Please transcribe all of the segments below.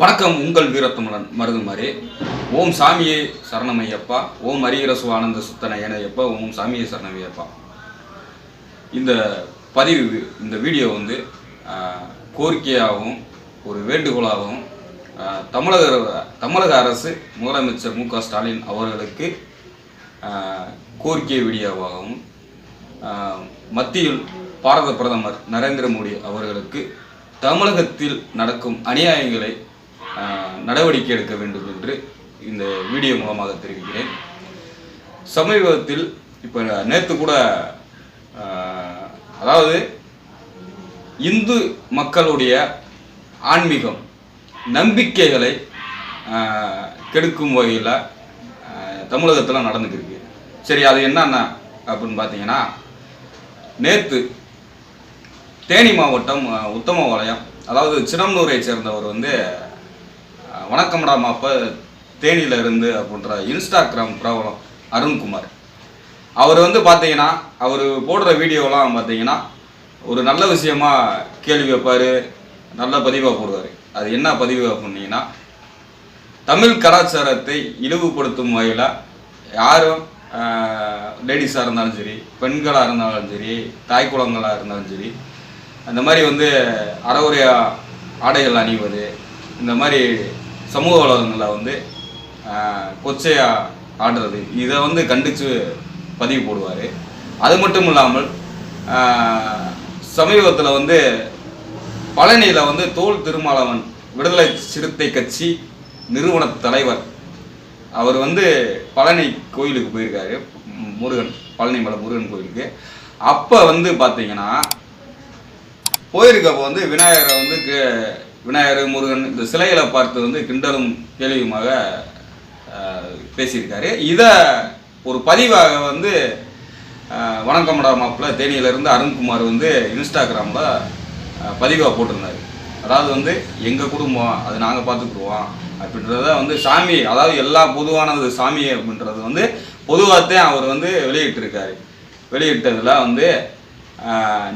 வணக்கம் உங்கள் வீரத்தமிழன் மருதுமாரி. ஓம் சாமியே சரணமையப்பா. ஓம் அரியரசு ஆனந்த சுத்தன ஏனையப்பா ஓம் சாமியே சரணமையப்பா. இந்த பதிவு இந்த வீடியோ வந்து கோரிக்கையாகவும் ஒரு வேண்டுகோளாகவும் தமிழக தமிழக அரசு முதலமைச்சர் மு க ஸ்டாலின் அவர்களுக்கு கோரிக்கை வீடியோவாகவும் மத்தியில் பாரத பிரதமர் நரேந்திர மோடி அவர்களுக்கு தமிழகத்தில் நடக்கும் அநியாயங்களை நடவடிக்கை எடுக்க வேண்டும் என்று இந்த வீடியோ மூலமாக தெரிவிக்கிறேன். சமீபத்தில் இப்போ நேற்று கூட அதாவது இந்து மக்களுடைய ஆன்மீகம் நம்பிக்கைகளை கெடுக்கும் வகையில் தமிழகத்தில் நடந்துக்கிருக்கு சரி அது என்னென்ன அப்படின்னு பார்த்தீங்கன்னா நேற்று தேனி மாவட்டம் அஹ், அதாவது சின்னம்னூரை சேர்ந்தவர் வந்து வணக்கம்டா மாப்ப தேனியில் இருந்து அப்படின்ற இன்ஸ்டாகிராம் பிரபலம் அருண்குமார். அவர் வந்து பார்த்தீங்கன்னா அவர் போடுற வீடியோலாம் பார்த்தீங்கன்னா ஒரு நல்ல விஷயமா கேள்வி வைப்பார் நல்ல பதிவாக போடுவார். அது என்ன பதிவு அப்படின்னீங்கன்னா தமிழ் கலாச்சாரத்தை இழிவுபடுத்தும் வகையில் யாரும் லேடிஸாக இருந்தாலும் சரி பெண்களாக இருந்தாலும் சரி தாய் குளங்களாக இருந்தாலும் சரி அந்த மாதிரி வந்து அறவுரை ஆடைகள் அணிவது இந்த மாதிரி சமூக வளங்களில் வந்து கொச்சையாக ஆடுறது இதை வந்து கண்டித்து பதிவு போடுவார். அது மட்டும் இல்லாமல் சமீபத்தில் வந்து பழனியில் வந்து தோல் திருமாவளவன் விடுதலை சிறுத்தை கட்சி நிறுவன தலைவர். அவர் வந்து பழனி கோயிலுக்கு போயிருக்காரு. முருகன் பழனி மலை முருகன் கோயிலுக்கு. அப்போ வந்து பார்த்தீங்கன்னா போயிருக்கப்போ வந்து விநாயகரை வந்து விநாயகர் முருகன் இந்த சிலைகளை பார்த்து வந்து கிண்டலும் கேள்வியுமாக பேசியிருக்காரு. இதை ஒரு பதிவாக வந்து வணக்கமடா மாப்பிள்ள தேனியிலேருந்து அருண்குமார் வந்து இன்ஸ்டாகிராமில் பதிவாக போட்டிருந்தார். அதாவது வந்து எங்கள் குடும்பம் அது நாங்கள் பார்த்துக்குருவோம் அப்படின்றத வந்து சாமி அதாவது எல்லா பொதுவானது சாமி அப்படின்றது வந்து பொதுவாகத்தான் அவர் வந்து வெளியிட்டிருக்காரு. வெளியிட்டதில் வந்து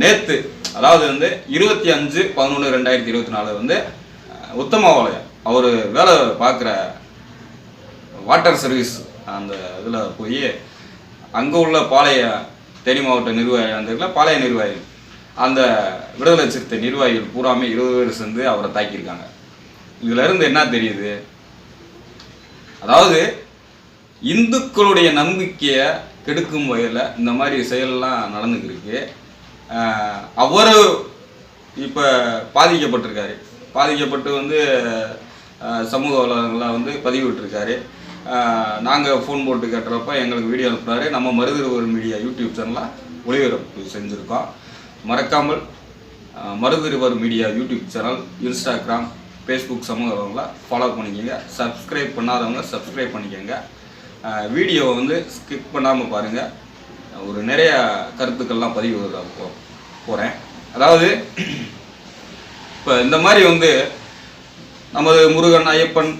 நேற்று அதாவது வந்து இருபத்தி அஞ்சு பதினொன்று ரெண்டாயிரத்தி இருபத்தி நாலு வந்து ஆஹ், உத்தமபாளையம் அவர் வேலை பார்க்குற வாட்டர் சர்வீஸ் அந்த இதில் போய் அங்கே உள்ள பாளைய தேனி மாவட்ட நிர்வாகி அந்த இதில் பாளைய நிர்வாகி அந்த விடுதலை சிறுத்தை நிர்வாகிகள் பூராமே இருபது பேர் சேர்ந்து அவரை தாக்கியிருக்காங்க. இதிலிருந்து என்ன தெரியுது? அதாவது இந்துக்களுடைய நம்பிக்கையை கெடுக்கும் வகையில் இந்த மாதிரி செயலெல்லாம் நடந்துக்கிருக்கு. அவர் இப்போ பாதிக்கப்பட்டிருக்காரு. பாதிக்கப்பட்டு வந்து சமூக வலைதளங்களில் வந்து பதிவிட்டிருக்காரு. நாங்கள் ஃபோன் போட்டு கேட்டுறப்ப எங்களுக்கு வீடியோ அனுப்புனாரு நம்ம மருதிருவர் மீடியா யூடியூப் சேனலில் ஒளிபரப்பு செஞ்சுருக்கோம். மறக்காமல் ஆஹ் Maruthiruvar media YouTube channel Instagram Facebook சமூக வலைதளங்களை ஃபாலோ பண்ணிக்கோங்க. சப்ஸ்கிரைப் பண்ணாதவங்க சப்ஸ்கிரைப் பண்ணிக்கோங்க. வீடியோவை வந்து ஸ்கிப் பண்ணாமல் பாருங்கள் ஒரு நிறைய கருத்துக்கள்லாம் பதிவு போகிறேன் அதாவது இப்போ இந்த மாதிரி வந்து நமது முருகன் ஐயப்பன்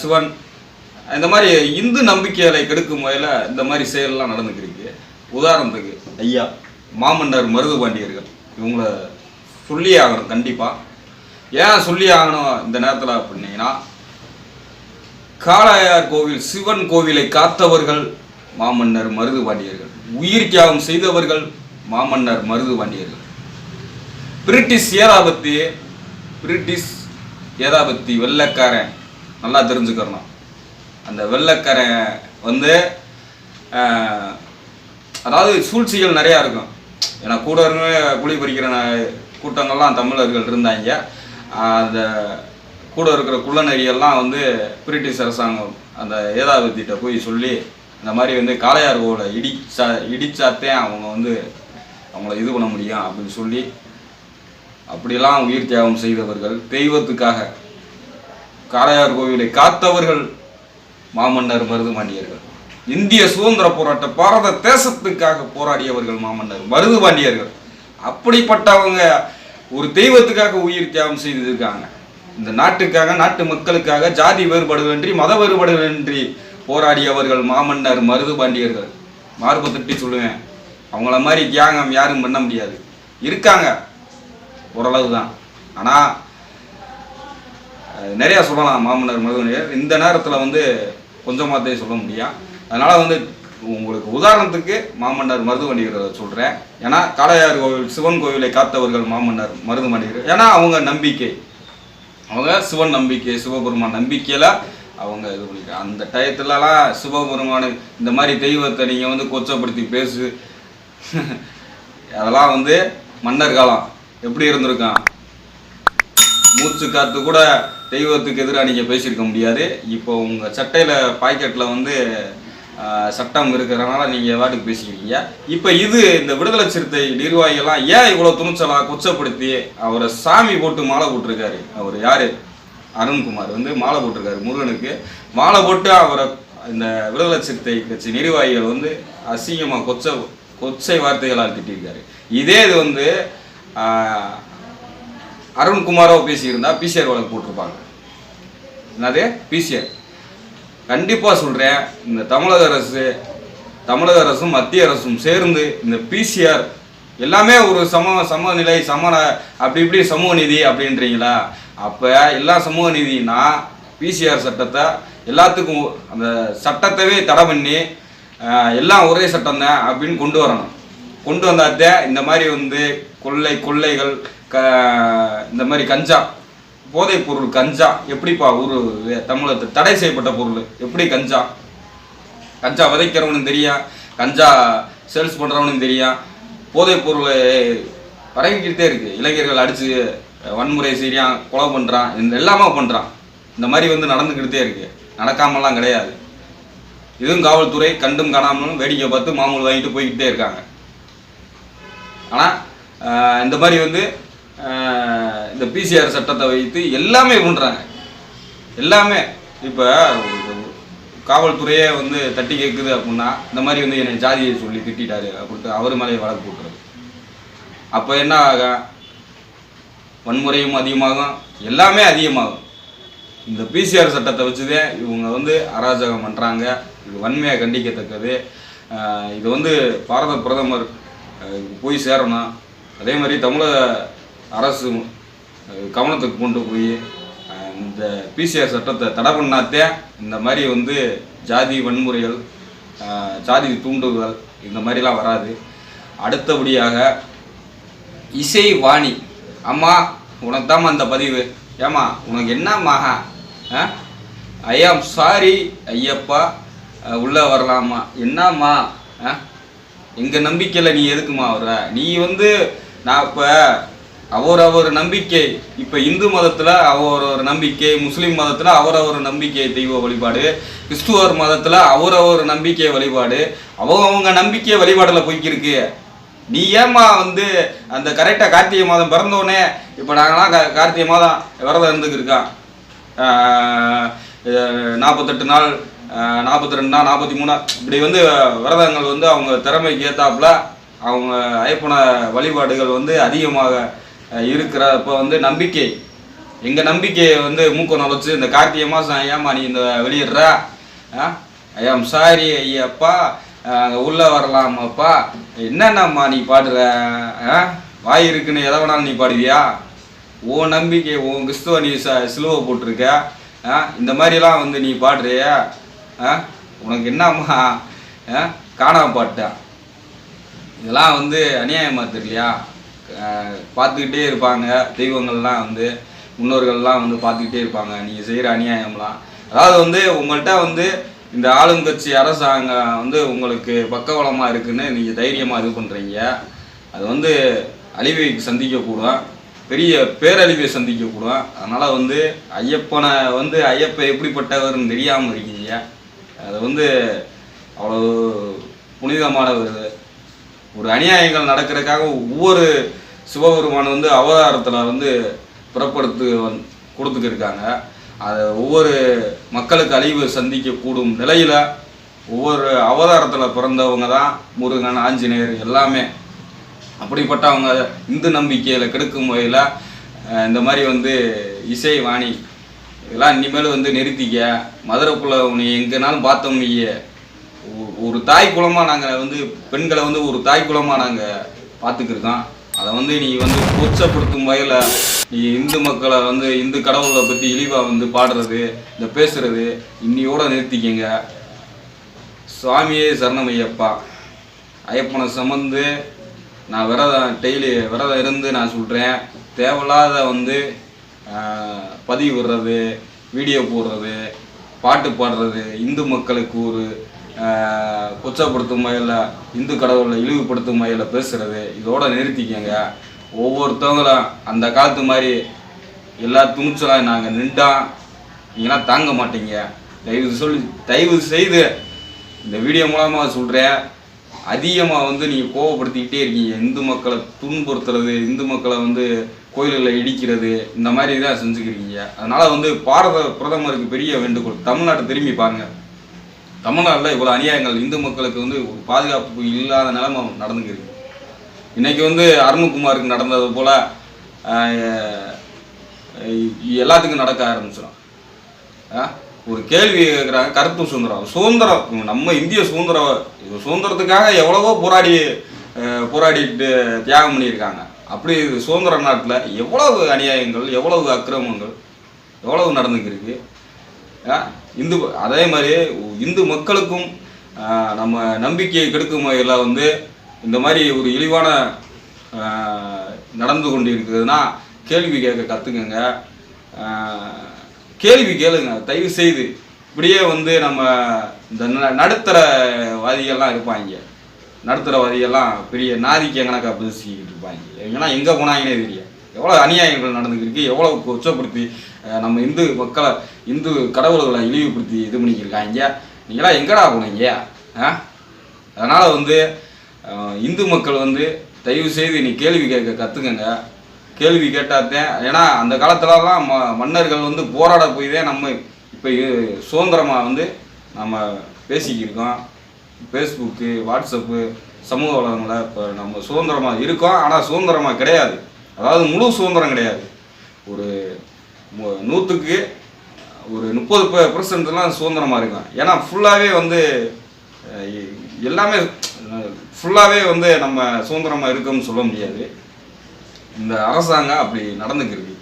சிவன் இந்த மாதிரி இந்து நம்பிக்கைகளை கெடுக்கும் வகையில் இந்த மாதிரி செயலெலாம் நடந்துக்கிருக்கு உதாரணத்துக்கு ஐயா மாமன்னர் மருது பாண்டியர்கள். இவங்கள சொல்லியே ஆகணும் கண்டிப்பாக ஏன் சொல்லி ஆகணும் இந்த நேரத்தில் அப்படின்னீங்கன்னா காளையார் கோவில் சிவன் கோவிலை காத்தவர்கள் மாமன்னர் மருது பாண்டியர்கள் உயிர் தியாகம் செய்தவர்கள் மாமன்னர் மருது பாண்டியர்கள் பிரிட்டிஷ் ஏதாபத்தி பிரிட்டிஷ் ஏதாபத்தி வெள்ளைக்காரன் நல்லா தெரிஞ்சுக்கிறணும். அந்த வெள்ளக்காரன் வந்து அதாவது சூழ்ச்சிகள் நிறையா இருக்கும். ஏன்னா கூட இருந்து குழி பறிக்கிற கூட்டங்கள்லாம் தமிழர்கள் இருந்தாங்க. அந்த கூட இருக்கிற குள்ளநெறியெல்லாம் வந்து பிரிட்டிஷ் அரசாங்கம் அந்த ஏதாபத்திட்ட போய் சொல்லி இந்த மாதிரி வந்து காளையார் கோவிலை இடிச்சா இடிச்சாத்தேன் அவங்க வந்து அவங்கள இது பண்ண முடியும் அப்படின்னு சொல்லி அப்படியெல்லாம் உயிர் தியாகம் செய்தவர்கள் தெய்வத்துக்காக காளையார் கோவிலை காத்தவர்கள் மாமன்னர் மருதுபாண்டியர்கள் இந்திய சுதந்திர போராட்ட பாரத தேசத்துக்காக போராடியவர்கள் மாமன்னர் மருதுபாண்டியர்கள். அப்படிப்பட்டவங்க ஒரு தெய்வத்துக்காக உயிர் தியாகம் செய்திருக்காங்க. இந்த நாட்டுக்காக நாட்டு மக்களுக்காக ஜாதி வேறுபாடுகளின்றி மத வேறுபாடுகளின்றி போராடியவர்கள் மாமன்னர் மருதுபாண்டியர்கள் மார்பு தட்டி சொல்லுவேன். அவங்கள மாதிரி தியாகம் யாரும் பண்ண முடியாது. இருக்காங்க. ஓரளவு தான் ஆனால் நிறையா சொல்லலாம் மாமன்னர் மருதுவணியர் இந்த நேரத்தில் வந்து கொஞ்சமாத்தே சொல்ல முடியும். அதனால் வந்து உங்களுக்கு உதாரணத்துக்கு மாமன்னர் மருதுவணிகரை சொல்கிறேன் ஏன்னா காளையார் கோவில் சிவன் கோவிலை காத்தவர்கள் மாமன்னர் மருதுபாண்டியர்கள் ஏன்னா அவங்க நம்பிக்கை. அவங்க சிவன் நம்பிக்கை சிவபெருமான் நம்பிக்கையில் அவங்க இது பண்ணிக்கிறாங்க அந்த டயத்துலலாம் சிவபெருமானு இந்த மாதிரி தெய்வத்தை நீங்கள் வந்து கொச்சப்படுத்தி பேசு. அதெல்லாம் வந்து மன்னர் காலம். எப்படி இருந்திருக்கான்? மூச்சு காத்து கூட தெய்வத்துக்கு எதிராக நீங்கள் பேசியிருக்க முடியாது. இப்போ உங்கள் சட்டையில் பாக்கெட்டில் வந்து சட்டம் இருக்கிறனால நீங்கள் வாட்டுக்கு பேசிக்கிறீங்க இப்போ இது இந்த விடுதலை சிறுத்தை நிர்வாகிகள்லாம் ஏன் இவ்வளோ துணிச்சலாக கொச்சப்படுத்தி அவரை சாமி போட்டு மாலை போட்டிருக்காரு? அவர் யார்? அருண்குமார் வந்து மாலை போட்டிருக்காரு. முருகனுக்கு மாலை போட்டு அவரை இந்த விடுதலை சிறுத்தை கட்சி நிர்வாகிகள் வந்து அசிங்கமாக கொச்ச கொச்சை வார்த்தைகளால் திட்டியிருக்காரு. இதே இது வந்து அருண்குமாரோ பேசியிருந்தா பிசிஆர் வழக்கு போட்டிருப்பாங்க. என்னது? பிசிஆர். கண்டிப்பாக சொல்கிறேன் இந்த தமிழக அரசு தமிழக அரசும் மத்திய அரசும் சேர்ந்து இந்த பிசிஆர் எல்லாமே ஒரு சம சமநிலை சம அப்படி இப்படி சமூக நீதி அப்படின்றீங்களா? அப்போ எல்லா சமூக நீதினா பிசிஆர் சட்டத்தை எல்லாத்துக்கும் அந்த சட்டத்தவே தடை பண்ணி எல்லாம் ஒரே சட்டம் தான் அப்படின்னு கொண்டு வரணும். கொண்டு வந்தாத்தே இந்த மாதிரி வந்து கொள்ளை கொள்ளைகள் க இந்த மாதிரி கஞ்சா போதைப் பொருள் கஞ்சா எப்படிப்பா ஒரு தமிழகத்தில் தடை செய்யப்பட்ட பொருள் எப்படி கஞ்சா? கஞ்சா விதைக்கிறவனும் தெரியும் கஞ்சா சேல்ஸ் பண்ணுறவனும் தெரியும் போதைப் பொருள் பரவிக்கிட்டே இருக்குது இளைஞர்கள் அடித்து வன்முறை செய்கிறான் கொலை பண்ணுறான் இந்த எல்லாமே பண்ணுறான் இந்த மாதிரி வந்து நடந்துக்கிட்டே இருக்கு. நடக்காமலாம் கிடையாது. இதுவும் காவல்துறை கண்டும் காணாமலும் வேடிக்கை பார்த்து மாமூல் வாங்கிட்டு போய்கிட்டே இருக்காங்க. ஆனால் இந்த மாதிரி வந்து இந்த பிசிஆர் சட்டத்தை வைத்து எல்லாமே பண்ணுறாங்க எல்லாமே. இப்போ காவல்துறையே வந்து தட்டி கேட்குது அப்படின்னா இந்த மாதிரி வந்து என்னை ஜாதியை சொல்லி திட்டாரு அப்படின்ட்டு அவர் மேலே வழக்கு போட்டுறது. அப்போ என்ன ஆகும்? வன்முறையும் அதிகமாகும். எல்லாமே அதிகமாகும். இந்த பிசிஆர் சட்டத்தை வச்சுதே இவங்க வந்து அராஜகம் பண்ணுறாங்க இது வன்மையாக கண்டிக்கத்தக்கது. இது வந்து பாரத பிரதமர் போய் சேரணும். அதே மாதிரி தமிழக அரசு கவனத்துக்கு கொண்டு போய் இந்த பிசிஆர் சட்டத்தை தடை பண்ணாத்தே இந்த மாதிரி வந்து ஜாதி வன்முறைகள் ஜாதி தூண்டுதல் இந்த மாதிரிலாம் வராது. அடுத்தபடியாக இசை வாணி அம்மா உனக்கு தாம்மா அந்த பதிவு. ஏம்மா உனக்கு என்னம்மா? ஐ ஆம் சாரி ஐயப்பா. உள்ளே வரலாமா? என்னம்மா? ஆ? நம்பிக்கையில் நீ எதுக்குமா வர்ற? நீ வந்து நான் இப்போ அவர் அவர் நம்பிக்கை. இப்போ இந்து மதத்தில் அவர் ஒரு நம்பிக்கை முஸ்லீம் மதத்தில் அவர் ஒரு நம்பிக்கை தெய்வ வழிபாடு கிறிஸ்துவர் மதத்தில் அவரவர் நம்பிக்கை வழிபாடு அவங்கவுங்க நம்பிக்கை வழிபாடில் போய்க்கிருக்கு. நீ ஏம்மா வந்து அந்த கரெக்டாக கார்த்திகை மாதம் பிறந்தோடனே இப்போ நாங்களாம் க கார்த்திகை மாதம் விரதம் இருந்துக்கிருக்கோம் நாற்பத்தெட்டு நாள் நாற்பத்தி ரெண்டு நாள் நாற்பத்தி மூணு இப்படி வந்து விரதங்கள் வந்து அவங்க திறமைக்கு ஏற்றாப்புல அவங்க ஐப்பன வழிபாடுகள் வந்து அதிகமாக இருக்கிறப்ப வந்து நம்பிக்கை. எங்கள் நம்பிக்கையை வந்து மூக்க நுழைச்சி இந்த கார்த்திகை மாதம் ஏம்மா நீ இந்த வெளியிடுற? I am sorry Ayyappa. அங்கே உள்ளே வரலாமாப்பா? என்னென்னம்மா நீ பாடுற? ஆ? வாய் இருக்குன்னு எதை வேணாலும் நீ பாடுவியா? உன் நம்பிக்கை உன் கிறிஸ்துவ நீ ச சிலுவை போட்டிருக்க. ஆ? இந்த மாதிரிலாம் வந்து நீ பாடுறிய? ஆ? உனக்கு என்னம்மா? ஆ? காணாம பாட்டா? இதெல்லாம் வந்து அநியாயமாக தெரியலையா? பார்த்துக்கிட்டே இருப்பாங்க. தெய்வங்கள்லாம் வந்து முன்னோர்கள்லாம் வந்து பார்த்துக்கிட்டே இருப்பாங்க. நீங்கள் செய்கிற அநியாயம்லாம். அதாவது வந்து உங்கள்கிட்ட வந்து இந்த ஆளுங்கட்சி அரசாங்கம் வந்து உங்களுக்கு பக்கவளமாக இருக்குன்னு நீங்கள் தைரியமாக இது பண்ணுறீங்க அது வந்து அழிவை சந்திக்கக்கூடும். பெரிய பேரழிவை சந்திக்கக்கூடும். அதனால் வந்து ஐயப்பனை வந்து ஐயப்பன் எப்படிப்பட்டவர்னு தெரியாமல் இருக்கீங்க. அதை வந்து அவ்வளோ புனிதமான ஒரு ஒரு அநியாயங்கள் நடக்கிறதுக்காக ஒவ்வொரு சிவபெருமான் வந்து அவதாரத்தில் வந்து புறப்படுத்து வந் கொடுத்துக்கிருக்காங்க. அதை ஒவ்வொரு மக்களுக்கு அழிவு சந்திக்கக்கூடும் நிலையில் ஒவ்வொரு அவதாரத்தில் பிறந்தவங்க தான் முருகன் ஆஞ்சநேயர் எல்லாமே. அப்படிப்பட்டவங்க இந்து நம்பிக்கையில் கெடுக்கும் வகையில் இந்த மாதிரி வந்து இசை வாணி இதெல்லாம் இனிமேல் வந்து நிறுத்திக்க மதுரைக்குள்ள உன்னை எங்கேனாலும் பார்த்தோம் நீயே ஒரு தாய் குலமாக நாங்கள் வந்து பெண்களை வந்து ஒரு தாய் குலமாக நாங்கள் பார்த்துக்கிருக்கோம் அதை வந்து நீ வந்து கொச்சப்படுத்தும் வகையில் இந்து மக்களை வந்து இந்து கடவுளை பற்றி இழிவாக வந்து பாடுறது இந்த பேசுறது இன்னியோட நிறுத்திக்கங்க. சுவாமியே சரணம் ஐயப்பா ஐயப்பனை சுமந்து நான் விரதம் டெய்லி விரதம் இருந்து நான் சொல்கிறேன் தேவையில்லாத வந்து பதிவு விடுறது வீடியோ போடுறது பாட்டு பாடுறது இந்து மக்களுக்கு ஒரு கொச்சப்படுத்தும் வகையில் இந்து கடவுளை இழிவுபடுத்தும் வகையில் பேசுகிறது இதோட நிறுத்திக்கங்க. ஒவ்வொருத்தவங்களும் அந்த காலத்து மாதிரி எல்லா துணிச்சலாம் நாங்கள் நின்றா நீங்களாம் தாங்க மாட்டீங்க. தயவு சொல்லி தயவு செய்து இந்த வீடியோ மூலமாக சொல்கிறேன் அதிகமாக வந்து நீங்கள் கோவப்படுத்திக்கிட்டே இருக்கீங்க. இந்து மக்களை துன்புறுத்துறது இந்து மக்களை வந்து கோயில்களை இடிக்கிறது இந்த மாதிரி தான் செஞ்சுக்கிறீங்க அதனால் வந்து பாரத பிரதமருக்கு பெரிய வேண்டுகோள் தமிழ்நாட்டை திரும்பி பாருங்கள் தமிழ்நாட்டில் இவ்வளோ அநியாயங்கள் இந்து மக்களுக்கு வந்து ஒரு பாதுகாப்பு இல்லாத நிலைமை நடந்துக்கிறீங்க இன்றைக்கி வந்து அருண்குமாருக்கு நடந்தது போல் எல்லாத்துக்கும் நடக்க ஆரம்பிச்சிடும் ஆ? ஒரு கேள்வி கேட்குறாங்க கருத்து சுதந்திரம் சுதந்திரம் நம்ம இந்திய சுதந்திரம் இது சுதந்திரத்துக்காக எவ்வளவோ போராடி போராடிட்டு தியாகம் பண்ணியிருக்காங்க அப்படி சுதந்திர நாட்டில் எவ்வளவு அநியாயங்கள் எவ்வளவு அக்கிரமங்கள் எவ்வளவு நடந்துக்கிருக்கு ஆ? இந்து அதே மாதிரி இந்து மக்களுக்கும் நம்ம நம்பிக்கையை கெடுக்கும் வகையில் வந்து இந்த மாதிரி ஒரு இழிவான நடந்து கொண்டு இருக்குதுன்னா கேள்வி கேட்க கற்றுக்குங்க கேள்வி கேளுங்க. தயவு செய்து இப்படியே வந்து நம்ம இந்த ந- நடுத்தரவாதிகள்லாம் இருப்பாங்க. நடுத்தரவாதிகள்லாம் பெரிய நாதிக்கு எங்கனாக்கா பேசிக்கிட்டு இருப்பாங்க. எங்கன்னா எங்கே போனாங்கன்னே தெரியும் எவ்வளோ அநியாயங்கள் நடந்துக்கிருக்கு எவ்வளோ கொச்சப்படுத்தி நம்ம இந்து மக்களை இந்து கடவுள்களை இழிவுபடுத்தி இது பண்ணிக்கிருக்காங்க நீங்களாம் எங்கடா போனீங்க? ஆ? அதனால் வந்து இந்து மக்கள் வந்து தயவு செய்து நீ கேள்வி கேட்க கற்றுக்கங்க கேள்வி கேட்டாத்தேன் ஏன்னா அந்த காலத்துலலாம் ம மன்னர்கள் வந்து போராட போய் தான் நம்ம இப்போ சுதந்திரமாக வந்து நம்ம பேசிக்கிருக்கோம். ஃபேஸ்புக்கு வாட்ஸ்அப்பு சமூக வளங்களில் இப்போ நம்ம சுதந்திரமாக இருக்கோம். ஆனால் சுதந்திரமாக கிடையாது. அதாவது முழு சுதந்திரம் கிடையாது. ஒரு நூற்றுக்கு ஒரு முப்பது பர்சன்ட்லாம் சுதந்திரமாக இருக்கும். ஏன்னா ஃபுல்லாகவே வந்து எல்லாமே ஃபுல்லாகவே வந்து நம்ம சுதந்திரமாக இருக்கோம்னு சொல்ல முடியாது. இந்த அரசாங்கம் அப்படி நடந்துக்கிருக்கு.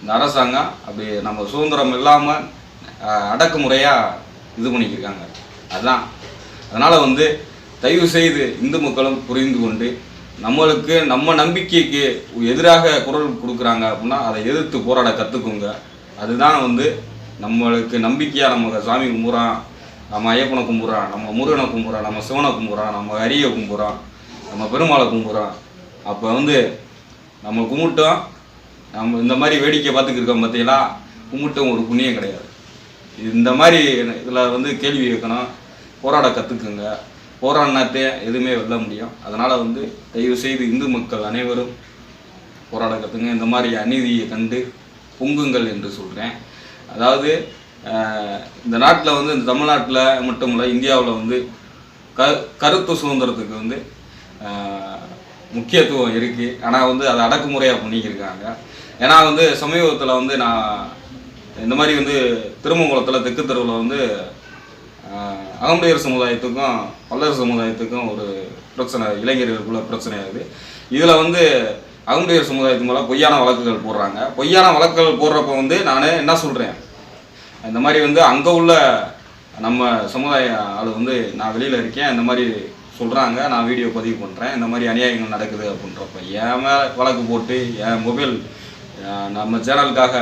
இந்த அரசாங்கம் அப்படி நம்ம சுதந்திரம் இல்லாமல் அடக்குமுறையாக இது பண்ணிக்கிருக்காங்க. அதுதான் அதனால் வந்து தயவு செய்து இந்து மக்களும் புரிந்து கொண்டு நம்மளுக்கு நம்ம நம்பிக்கைக்கு எதிராக குரல் கொடுக்குறாங்க அப்படின்னா அதை எதிர்த்து போராட கற்றுக்குங்க அதுதான் வந்து நம்மளுக்கு நம்பிக்கையாக நம்ம சாமி கும்புறான் நம்ம ஐயப்பனை கும்பிட்றான் நம்ம முருகனை கும்பிட்றான் நம்ம சிவனை கும்பிட்றான் நம்ம ஹரியை கும்பிட்றோம் நம்ம பெருமாளை கும்பிட்றோம் அப்போ வந்து நம்ம கும்பிட்டோம் நம்ம இந்த மாதிரி வேடிக்கை பார்த்துக்கிருக்கோம் பார்த்தீங்களா கும்பிட்டும் ஒரு புண்ணியம் கிடையாது. இந்த மாதிரி இதில் வந்து கேள்வி கேட்கணும். போராட கற்றுக்குங்க போராடினாத்தே எதுவுமே வெல்ல முடியும். அதனால் வந்து தயவு செய்து இந்து மக்கள் அனைவரும் போராட கற்றுங்க இந்த மாதிரி அநீதியை கண்டு பொங்குங்கள் என்று சொல்கிறேன் அதாவது இந்த நாட்டில் வந்து இந்த தமிழ்நாட்டில் மட்டும் இல்லை இந்தியாவில் வந்து க கருத்து சுதந்திரத்துக்கு வந்து முக்கியத்துவம் இருக்குது ஆனால் வந்து அதை அடக்குமுறையாக பண்ணிக்கிருக்காங்க. ஏன்னா வந்து சமீபத்தில் வந்து நான் இந்த மாதிரி வந்து திருமங்குளத்தில் தெற்கு தெருவில் வந்து அகமுடையர் சமுதாயத்துக்கும் பல்லர் சமுதாயத்துக்கும் ஒரு பிரச்சனை இளைஞர்களுக்குள்ள பிரச்சனை ஆகுது. இதில் வந்து அகமுடையர் சமுதாயத்து மேலே பொய்யான வழக்குகள் போடுறாங்க. பொய்யான வழக்குகள் போடுறப்ப வந்து நான் என்ன சொல்கிறேன் இந்த மாதிரி வந்து அங்கே உள்ள நம்ம சமுதாய ஆள் வந்து நான் வெளியில் இருக்கேன் இந்த மாதிரி சொல்கிறாங்க நான் வீடியோ பதிவு பண்ணுறேன் இந்த மாதிரி அநியாயங்கள் நடக்குது அப்படின்றப்ப என் மேலே வழக்கு போட்டு என் மொபைல் நம்ம சேனலுக்காக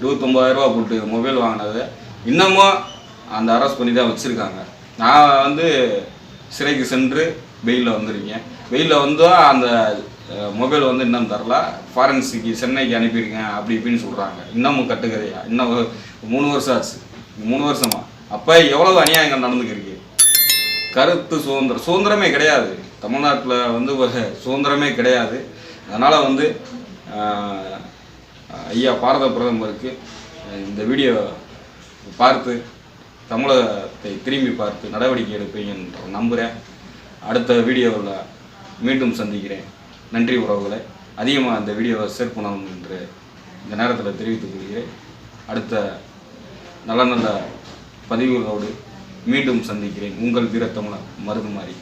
இருபத்தொம்பதாயிரரூபா போட்டு மொபைல் வாங்கினது இன்னமும் அந்த அரெஸ்ட் பண்ணி தான் வச்சுருக்காங்க. நான் வந்து சிறைக்கு சென்று வெயிலில் வந்திருக்கேன். வெயிலில் வந்தால் அந்த மொபைல் வந்து இன்னும் தரல. ஃபாரன்சிக்கு சென்னைக்கு அனுப்பியிருக்கேன் அப்படி இப்படின்னு சொல்கிறாங்க இன்னமும் கட்டுக்கதையா? இன்னும் மூணு வருஷம் ஆச்சு. மூணு வருஷமா? அப்போ எவ்வளவு அநியாயங்கள் நடந்துக்கிருக்கு கருத்து சுதந்திரம். சுதந்திரமே கிடையாது. தமிழ்நாட்டில் வந்து சுதந்திரமே கிடையாது. அதனால் வந்து ஐயா பாரத பிரதமருக்கு இந்த வீடியோ பார்த்து தமிழகத்தை திரும்பி பார்த்து நடவடிக்கை எடுப்பீங்கன்ற நம்புகிறேன் அடுத்த வீடியோவில் மீண்டும் சந்திக்கிறேன். நன்றி உறவுகளை. அதிகமாக அந்த வீடியோவை ஷேர் பண்ணணும் என்று இந்த நேரத்தில் தெரிவித்துக் கொள்கிறேன். அடுத்த நல்ல நல்ல பதிவுகளோடு மீண்டும் சந்திக்கிறேன். உங்கள் வீரத்தமிழர் மருதுமாரி.